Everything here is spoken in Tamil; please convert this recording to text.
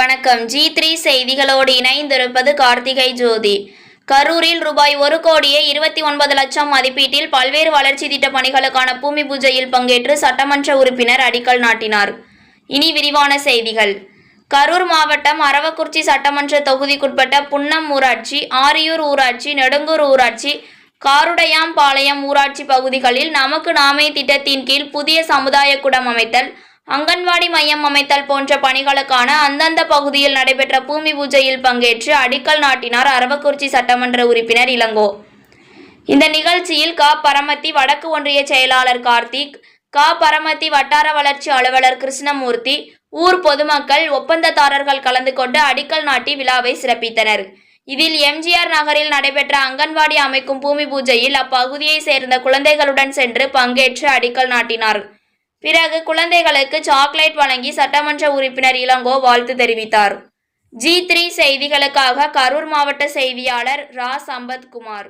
வணக்கம். ஜி த்ரீ செய்திகளோடு இணைந்திருப்பது கார்த்திகை ஜோதி. கரூரில் ரூபாய் ஒரு கோடியே இருபத்தி ஒன்பது லட்சம் மதிப்பீட்டில் பல்வேறு வளர்ச்சி திட்ட பணிகளுக்கான பூமி பூஜையில் பங்கேற்று சட்டமன்ற உறுப்பினர் அடிக்கல் நாட்டினார். இனி விரிவான செய்திகள். கரூர் மாவட்டம் அரவக்குறிச்சி சட்டமன்ற தொகுதிக்குட்பட்ட புன்னம் ஊராட்சி ஆரியூர் ஊராட்சி நெடுங்கூர் ஊராட்சி காருடையாம்பாளையம் ஊராட்சி பகுதிகளில் நமக்கு நாமே திட்டத்தின் கீழ் புதிய சமுதாய குடம் அமைத்தல் அங்கன்வாடி மையம் அமைத்தல் போன்ற பணிகளுக்கான அந்தந்த பகுதியில் நடைபெற்ற பூமி பூஜையில் பங்கேற்று அடிக்கல் நாட்டினார் அரவக்குறிச்சி சட்டமன்ற உறுப்பினர் இளங்கோ. இந்த நிகழ்ச்சியில் க. பரமத்தி வடக்கு ஒன்றிய செயலாளர் கார்த்திக் க. பரமத்தி வட்டார வளர்ச்சி அலுவலர் கிருஷ்ணமூர்த்தி ஊர் பொதுமக்கள் ஒப்பந்ததாரர்கள் கலந்து கொண்டு அடிக்கல் நாட்டி விழாவை சிறப்பித்தனர். இதில் எம்ஜிஆர் நகரில் நடைபெற்ற அங்கன்வாடி அமைக்கும் பூமி பூஜையில் அப்பகுதியை சேர்ந்த குழந்தைகளுடன் சென்று பங்கேற்று அடிக்கல் நாட்டினார். பிறகு குழந்தைகளுக்கு சாக்லேட் வழங்கி சட்டமன்ற உறுப்பினர் இளங்கோ வாழ்த்து தெரிவித்தார். ஜி த்ரீ செய்திகளுக்காக கரூர் மாவட்ட செய்தியாளர் ரா. சம்பத்குமார்.